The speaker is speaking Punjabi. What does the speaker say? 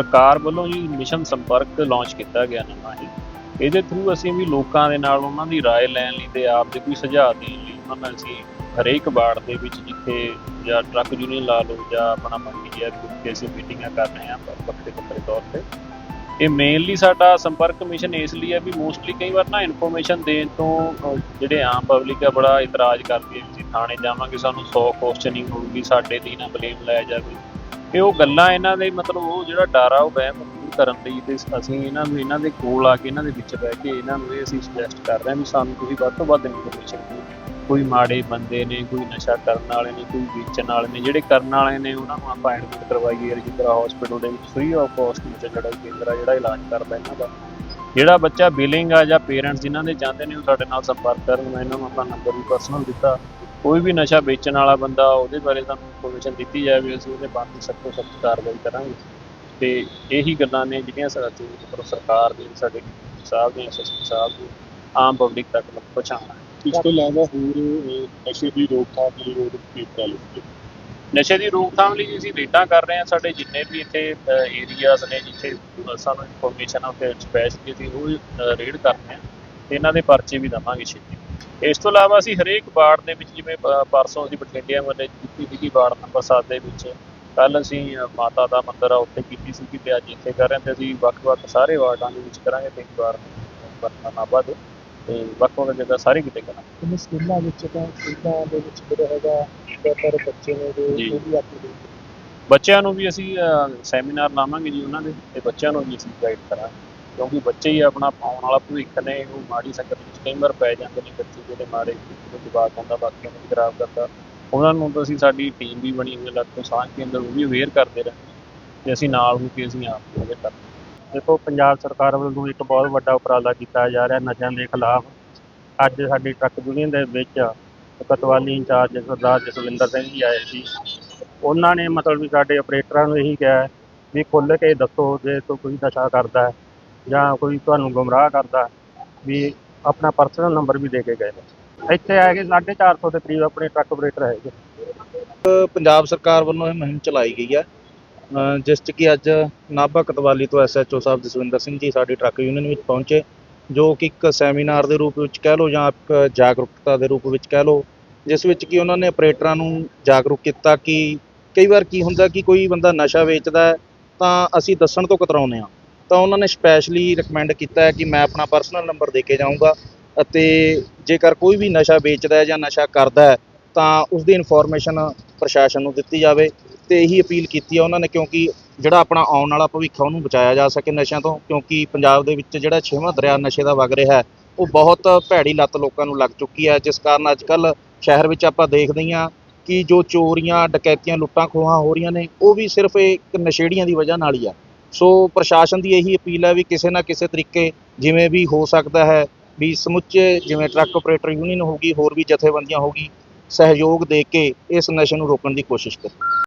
ਸਰਕਾਰ ਵੱਲੋਂ ਜੀ ਮਿਸ਼ਨ ਸੰਪਰਕ ਲਾਂਚ ਕੀਤਾ ਗਿਆ ਨਵਾਂ ਇਹ ਇਹਦੇ ਥਰੂ ਅਸੀਂ ਵੀ ਲੋਕਾਂ ਦੇ ਨਾਲ ਉਹਨਾਂ ਦੀ رائے ਲੈਣ ਲਈ ਤੇ ਆਪ ਦੇ ਕੋਈ ਸੁਝਾਅ ਦੇਣ ਲਈ ਉਹਨਾਂ ਨਾਲ ਅਸੀਂ ਹਰੇਕ ਵਾਰਡ ਦੇ ਵਿੱਚ ਜਿੱਥੇ ਜਾਂ ਟਰੱਕ ਯੂਨੀਅਨ ਲਾ ਲਓ ਜਾਂ ਆਪਣਾ ਮੰਡੀ ਹੈ ਜਿੱਥੇ ਅਸੀਂ ਮੀਟਿੰਗਾਂ ਕਰ ਰਹੇ ਹਾਂ ਵੱਖਰੇ ਵੱਖਰੇ ਤੌਰ ਤੇ ਇਹ ਮੇਨਲੀ ਸਾਡਾ ਸੰਪਰਕ ਮਿਸ਼ਨ ਇਸ ਲਈ ਹੈ ਵੀ ਮੋਸਟਲੀ ਕਈ ਵਾਰ ਨਾ ਇਨਫੋਰਮੇਸ਼ਨ ਦੇਣ ਤੋਂ ਅਹ, ਜਿਹੜੇ ਆਮ ਪਬਲਿਕ ਆ ਬੜਾ ਇਤਰਾਜ਼ ਕਰਦੀ ਹੈ ਵੀ ਅਸੀਂ ਥਾਣੇ ਜਾਵਾਂਗੇ ਸਾਨੂੰ 100 ਕੁਐਸਚਨਿੰਗ ਹੋਊਗੀ ਸਾਡੇ ਤੇ ਹੀ ਨਾ ਬਲੇਮ ਲਾਇਆ ਜਾਵੇ ਤੇ ਉਹ ਗੱਲਾਂ ਇਹਨਾਂ ਦੇ ਮਤਲਬ ਉਹ ਜਿਹੜਾ ਡਰ ਆ, ਉਹ ਵਹਿਮ ਦੂਰ ਕਰਨ ਲਈ ਤੇ ਅਸੀਂ ਇਹਨਾਂ ਨੂੰ, ਇਹਨਾਂ ਦੇ ਕੋਲ ਆ ਕੇ, ਇਹਨਾਂ ਦੇ ਵਿੱਚ ਬਹਿ ਕੇ ਇਹਨਾਂ ਨੂੰ ਇਹ ਅਸੀਂ ਸੁਜੈਸਟ ਕਰ ਰਹੇ ਹਾਂ ਵੀ ਸਾਨੂੰ ਤੁਸੀਂ ਵੱਧ ਤੋਂ ਵੱਧ ਇਨਫੋਰਮੇਸ਼ਨ ਦਿਓ। ਕੋਈ ਮਾੜੇ ਬੰਦੇ ਨੇ, ਕੋਈ ਨਸ਼ਾ ਕਰਨ ਵਾਲੇ ਨੇ, ਕੋਈ ਵੇਚਣ ਵਾਲੇ ਨੇ, ਜਿਹੜੇ ਕਰਨ ਵਾਲੇ ਨੇ, ਉਹਨਾਂ ਨੂੰ ਆਪਾਂ ਐਡਮਿਟ ਕਰਵਾਈਏ ਰਜਿੰਦਰਾ ਹਸਪੀਟਲ ਦੇ ਵਿੱਚ ਫ੍ਰੀ ਆਫ ਕਾਸਟ ਵਿੱਚ ਜਿਹੜਾ ਕੇਂਦਰ ਆ, ਜਿਹੜਾ ਇਲਾਜ ਕਰਦਾ ਇਹਨਾਂ ਦਾ। ਜਿਹੜਾ ਬੱਚਾ ਬਿਲਿੰਗ ਆ ਜਾਂ ਪੇਰੈਂਟਸ ਜਿਨ੍ਹਾਂ ਦੇ ਜਾਂਦੇ ਨੇ, ਉਹ ਸਾਡੇ ਨਾਲ ਸੰਪਰਕ ਕਰਨ ਮੈਂ ਇਹਨਾਂ ਨੂੰ ਆਪਣਾ ਨੰਬਰ ਵੀ ਪਰਸਨਲ ਦਿੱਤਾ। ਕੋਈ ਵੀ ਨਸ਼ਾ ਵੇਚਣ ਵਾਲਾ ਬੰਦਾ ਉਹਦੇ ਬਾਰੇ ਸਾਨੂੰ ਇਨਫੋਰਮੇਸ਼ਨ ਦਿੱਤੀ ਜਾਵੇ ਅਸੀਂ ਉਹਦੇ ਬਾਰੇ ਸਖਤ ਤੋਂ ਸਖਤ ਕਾਰਵਾਈ ਕਰਾਂਗੇ। ਤੇ ਇਹੀ ਗੱਲਾਂ ਨੇ ਜਿਹੜੀਆਂ ਸਾਡੇ ਸਰਕਾਰ ਦੇ ਸਾਡੇ ਸਾਹਿਬ ਦੇ ਐਸਐਸਪੀ ਸਾਹਿਬ ਦੇ ਆਮ ਪਬਲਿਕ ਤੱਕ ਪਹੁੰਚਾਉਣਾ ਇਸ ਤੋਂ ਇਲਾਵਾ ਹੋਰ ਨਸ਼ੇ ਦੀ ਰੋਕਥਾਮ ਲਈ ਹੋਰ ਕੀ ਕੀਤੇ? ਨਸ਼ੇ ਦੀ ਰੋਕਥਾਮ ਲਈ ਅਸੀਂ ਰੇਡਾਂ ਕਰ ਰਹੇ ਹਾਂ ਸਾਡੇ ਜਿੰਨੇ ਵੀ ਇੱਥੇ ਏਰੀਆਜ਼ ਨੇ ਜਿੱਥੇ ਸਾਨੂੰ ਇਨਫੋਰਮੇਸ਼ਨ ਆ ਸਪੈਸ਼ਲੀ ਅਸੀਂ ਉਹ ਰੇਡ ਕਰਦੇ ਹਾਂ। ਤੇ ਇਹਨਾਂ ਦੇ ਪਰਚੇ ਵੀ ਦਵਾਂਗੇ ਛੇਤੀ ਇਸ ਤੋਂ ਇਲਾਵਾ ਅਸੀਂ ਹਰੇਕ ਵਾਰਡ ਦੇ ਵਿੱਚ ਜਿਵੇਂ ਪਰਸੋਂ ਅਸੀਂ ਬਠਿੰਡਿਆਂ ਵੱਲੇ ਕੀਤੀ ਸੀਗੀ ਵਾਰਡ ਨੰਬਰ 7 ਦੇ ਵਿੱਚ। ਕੱਲ ਅਸੀਂ ਮਾਤਾ ਦਾ ਮੰਦਿਰ ਆ ਉੱਥੇ ਕੀਤੀ ਸੀ ਤੇ ਅੱਜ ਇੱਥੇ ਕਰ ਰਹੇ ਹਾਂ ਤੇ ਅਸੀਂ ਵੱਖ-ਵੱਖ ਸਾਰੇ ਵਾਰਡਾਂ ਦੇ ਵਿੱਚ ਕਰਾਂਗੇ ਤਿੰਨ ਵਾਰ ਬਰਨਾਬਾਦ ਦੇ ਤੇ ਵੱਖ-ਵੱਖ ਜਗ੍ਹਾ ਸਾਰੇ ਕਿਤੇ ਕਰਾਂਗੇ। ਸਕੂਲਾਂ ਵਿੱਚ ਤਾਂ ਸਕੂਲਾਂ ਦੇ ਵਿੱਚ ਜਿਹੜਾ ਹੈਗਾ ਜ਼ਿਆਦਾਤਰ ਬੱਚੇ ਨੇ ਜੋ। ਉਹ ਵੀ ਆਪਣੀ ਬੱਚਿਆਂ ਨੂੰ ਵੀ ਅਸੀਂ ਸੈਮੀਨਾਰ ਲਾਵਾਂਗੇ ਜੀ ਉਹਨਾਂ ਦੇ ਤੇ ਬੱਚਿਆਂ ਨੂੰ ਵੀ ਅਸੀਂ ਗਾਈਡ ਕਰਾਂਗੇ। ਕਿਉਂਕਿ ਬੱਚੇ ਹੀ ਆਪਣਾ ਆਉਣ ਵਾਲਾ ਭਵਿੱਖ ਨੇ ਉਹ ਮਾੜੀ ਸੰਗਤ ਕਈ ਵਾਰ ਪੈ ਜਾਂਦੇ ਨੇ ਬੱਚੇ ਜਿਹੜੇ ਮਾੜੇ ਜਵਾਬ ਹੁੰਦਾ, ਬਾਕੀਆਂ ਨੂੰ ਖਰਾਬ ਕਰਦਾ। ਉਹਨਾਂ ਨੂੰ ਤਾਂ ਅਸੀਂ ਸਾਡੀ ਟੀਮ ਵੀ ਬਣੀ ਹੋਈ ਹੈ ਲੱਗ ਤੋਂ ਸਾਂਝ ਕੇਂਦਰ ਉਹ ਵੀ ਅਵੇਅਰ ਕਰਦੇ ਰਹਿੰਦੇ ਤੇ ਅਸੀਂ ਨਾਲ ਹੋ ਕੇ ਅਸੀਂ ਆਪ ਉਹਦੇ ਕਰਦੇ ਦੇਖੋ, ਪੰਜਾਬ ਸਰਕਾਰ ਵੱਲੋਂ ਇੱਕ ਬਹੁਤ ਵੱਡਾ ਉਪਰਾਲਾ ਕੀਤਾ ਜਾ ਰਿਹਾ ਨਸ਼ਿਆਂ ਦੇ ਖਿਲਾਫ। ਅੱਜ ਸਾਡੀ ਟਰੱਕ ਯੂਨੀਅਨ ਦੇ ਵਿੱਚ ਕਤਵਾਲੀ ਇੰਚਾਰਜ ਸਰਦਾਰ ਜਸਵਿੰਦਰ ਸਿੰਘ ਜੀ ਆਏ ਸੀ। ਉਹਨਾਂ ਨੇ ਮਤਲਬ ਵੀ ਸਾਡੇ ਆਪਰੇਟਰਾਂ ਨੂੰ ਇਹੀ ਕਿਹਾ ਵੀ ਖੁੱਲ ਕੇ ਦੱਸੋ ਜੇ ਤੋਂ ਕੋਈ ਨਸ਼ਾ ਕਰਦਾ ਹੈ ਜਾਂ ਕੋਈ ਤੁਹਾਨੂੰ ਗੁੰਮਰਾਹ ਕਰਦਾ ਵੀ ਆਪਣਾ ਪਰਸਨਲ ਨੰਬਰ ਵੀ ਦੇ ਕੇ ਗਏ ਨੇ। ਇੱਥੇ ਆ ਕੇ 450 ਦੇ ਕਰੀਬ ਆਪਣੇ ਟਰੱਕ ਆਪਰੇਟਰ ਹੈਗੇ। ਪੰਜਾਬ ਸਰਕਾਰ ਵੱਲੋਂ ਇਹ ਮੁਹਿੰਮ ਚਲਾਈ ਗਈ ਹੈ। ਜਿਸ 'ਚ ਕਿ ਅੱਜ ਨਾਭਾ ਕਤਵਾਲੀ ਤੋਂ ਐਸਐਚਓ ਸਾਹਿਬ ਜਸਵਿੰਦਰ ਸਿੰਘ ਜੀ ਸਾਡੀ ਟਰੱਕ ਯੂਨੀਅਨ ਵਿੱਚ ਪਹੁੰਚੇ, ਜੋ ਕਿ ਇੱਕ ਸੈਮੀਨਾਰ ਦੇ ਰੂਪ ਵਿੱਚ ਕਹਿ ਲਓ ਜਾਂ ਇੱਕ ਜਾਗਰੂਕਤਾ ਦੇ ਰੂਪ ਵਿੱਚ ਕਹਿ ਲਓ, ਜਿਸ ਵਿੱਚ ਕਿ ਉਹਨਾਂ ਨੇ ਆਪਰੇਟਰਾਂ ਨੂੰ ਜਾਗਰੂਕ ਕੀਤਾ ਕਿ ਕਈ ਵਾਰ ਕੀ ਹੁੰਦਾ ਕਿ ਕੋਈ ਬੰਦਾ ਨਸ਼ਾ ਵੇਚਦਾ ਤਾਂ ਅਸੀਂ ਦੱਸਣ ਤੋਂ ਕਤਰਾਉਂਦੇ ਹਾਂ। ਤਾਂ ਉਹਨਾਂ ਨੇ ਸਪੈਸ਼ਲੀ ਰეკਮੈਂਡ ਕੀਤਾ ਹੈ ਕਿ ਮੈਂ ਆਪਣਾ ਪਰਸਨਲ ਨੰਬਰ ਦੇ ਕੇ ਜਾਊਂਗਾ ਅਤੇ ਜੇਕਰ ਕੋਈ ਵੀ ਨਸ਼ਾ ਵੇਚਦਾ ਹੈ ਜਾਂ ਨਸ਼ਾ ਕਰਦਾ ਹੈ, ਤਾਂ ਉਸ ਦੀ ਇਨਫੋਰਮੇਸ਼ਨ ਪ੍ਰਸ਼ਾਸਨ ਨੂੰ ਦਿੱਤੀ ਜਾਵੇ ਤੇ ਇਹੀ ਅਪੀਲ ਕੀਤੀ ਹੈ ਉਹਨਾਂ ਨੇ ਕਿਉਂਕਿ ਜਿਹੜਾ ਆਪਣਾ ਆਉਣ ਵਾਲਾ ਭਵਿੱਖ ਉਹਨੂੰ ਬਚਾਇਆ ਜਾ ਸਕੇ ਨਸ਼ਿਆਂ ਤੋਂ, ਕਿਉਂਕਿ ਪੰਜਾਬ ਦੇ ਵਿੱਚ ਜਿਹੜਾ ਛੇਵਾਂ ਦਰਿਆ ਨਸ਼ੇ ਦਾ ਵਗ ਰਿਹਾ ਹੈ, ਉਹ ਬਹੁਤ ਭੈੜੀ ਲੱਤ ਲੋਕਾਂ ਨੂੰ ਲੱਗ ਚੁੱਕੀ ਹੈ, ਜਿਸ ਕਾਰਨ ਅੱਜ ਕੱਲ ਸ਼ਹਿਰ ਵਿੱਚ ਆਪਾਂ ਦੇਖਦੇ ਹਾਂ ਕਿ ਜੋ ਚੋਰੀਆਂ, ਡਕੈਤੀਆਂ ਲੁੱਟਾਂ ਖੋਹਾਂ ਹੋ ਰਹੀਆਂ ਨੇ, ਉਹ ਵੀ ਸਿਰਫ ਇੱਕ ਨਸ਼ੇੜੀਆਂ ਦੀ ਵਜ੍ਹਾ ਨਾਲ ਹੀ ਆ। ਸੋ ਪ੍ਰਸ਼ਾਸਨ ਦੀ ਇਹੀ ਅਪੀਲ ਹੈ ਵੀ ਕਿਸੇ ਨਾ ਕਿਸੇ ਤਰੀਕੇ ਜਿਵੇਂ ਵੀ ਹੋ ਸਕਦਾ ਹੈ ਵੀ ਸਮੁੱਚੇ ਜਿਵੇਂ ਟਰੱਕ ਆਪਰੇਟਰ ਯੂਨੀਅਨ ਹੋਗੀ ਹੋਰ ਵੀ ਜਥੇਬੰਦੀਆਂ ਹੋਗੀ ਸਹਿਯੋਗ ਦੇ ਕੇ ਇਸ ਨਸ਼ੇ ਨੂੰ ਰੋਕਣ ਦੀ ਕੋਸ਼ਿਸ਼ ਕਰੇ।